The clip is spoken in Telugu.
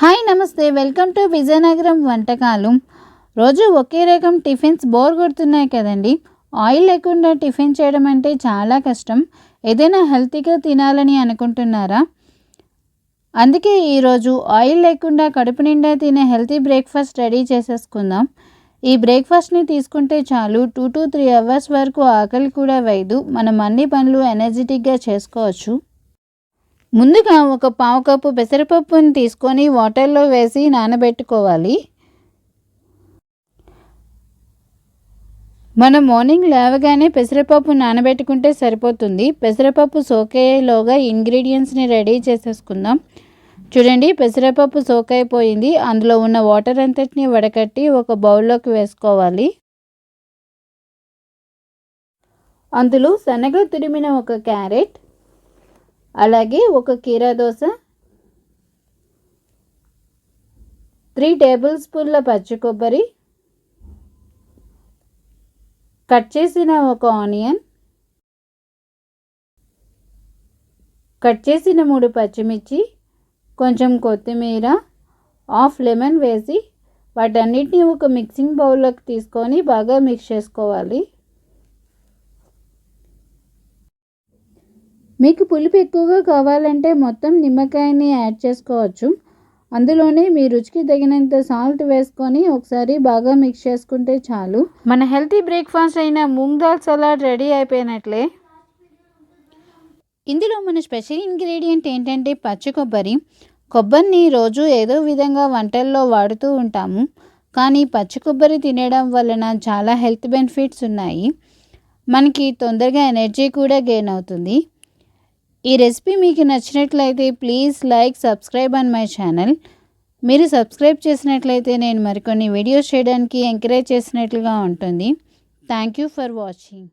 హాయ్ నమస్తే. వెల్కమ్ టు విజయనగరం వంటకాలు. రోజు ఒకే రకం టిఫిన్స్ బోర్ కొడుతున్నాయి కదండి. ఆయిల్ లేకుండా టిఫిన్ చేయడం అంటే చాలా కష్టం. ఏదైనా హెల్తీగా తినాలని అనుకుంటున్నారా? అందుకే ఈరోజు ఆయిల్ లేకుండా కడుపు నిండా తినే హెల్తీ బ్రేక్ఫాస్ట్ రెడీ చేసేసుకుందాం. ఈ బ్రేక్ఫాస్ట్ని తీసుకుంటే చాలు టూ టు త్రీ అవర్స్ వరకు ఆకలి కూడా వేయదు. మనం అన్ని పనులు ఎనర్జెటిక్గా చేసుకోవచ్చు. ముందుగా ఒక పావు కప్పు పెసరపప్పుని తీసుకొని వాటర్లో వేసి నానబెట్టుకోవాలి. మనం మార్నింగ్ లేవగానే పెసరపప్పు నానబెట్టుకుంటే సరిపోతుంది. పెసరపప్పు సోకేలోగా ఇంగ్రీడియంట్స్ని రెడీ చేసేసుకుందాం. చూడండి పెసరపప్పు సోకైపోయింది. అందులో ఉన్న వాటర్ అంతటిని వడకట్టి ఒక బౌల్లోకి వేసుకోవాలి. అందులో శనగ తురిమిన ఒక క్యారెట్ అలాగే ఒక కీరా దోశ త్రీ టేబుల్ స్పూన్ల పచ్చి కొబ్బరి కట్ చేసిన ఒక ఆనియన్ కట్ చేసిన మూడు పచ్చిమిర్చి కొంచెం కొత్తిమీర హాఫ్ లెమన్ వేసి వాటన్నిటిని ఒక మిక్సింగ్ బౌల్లోకి తీసుకొని బాగా మిక్స్ చేసుకోవాలి. మీకు పులుపు ఎక్కువగా కావాలంటే మొత్తం నిమ్మకాయని యాడ్ చేసుకోవచ్చు. అందులోనే మీ రుచికి తగినంత సాల్ట్ వేసుకొని ఒకసారి బాగా మిక్స్ చేసుకుంటే చాలు. మన హెల్తీ బ్రేక్ఫాస్ట్ అయిన మూంగ్ దాల్ సలాడ్ రెడీ అయిపోయినట్లే. ఇందులో మన స్పెషల్ ఇంగ్రీడియంట్ ఏంటంటే పచ్చి కొబ్బరి. కొబ్బరిని రోజు ఏదో విధంగా వంటల్లో వాడుతూ ఉంటాము. కానీ పచ్చి కొబ్బరి తినడం వలన చాలా హెల్త్ బెనిఫిట్స్ ఉన్నాయి. మనకి తొందరగా ఎనర్జీ కూడా గెయిన్ అవుతుంది. ఈ రెసిపీ మీకు నచ్చినట్లయితే please like subscribe and my channel. మీరు సబ్స్క్రైబ్ చేసినట్లయితే నేను మరికొన్ని వీడియోస్ చేయడానికి ఎంకరేజ్ చేసినట్లుగా ఉంటుంది. Thank you for watching.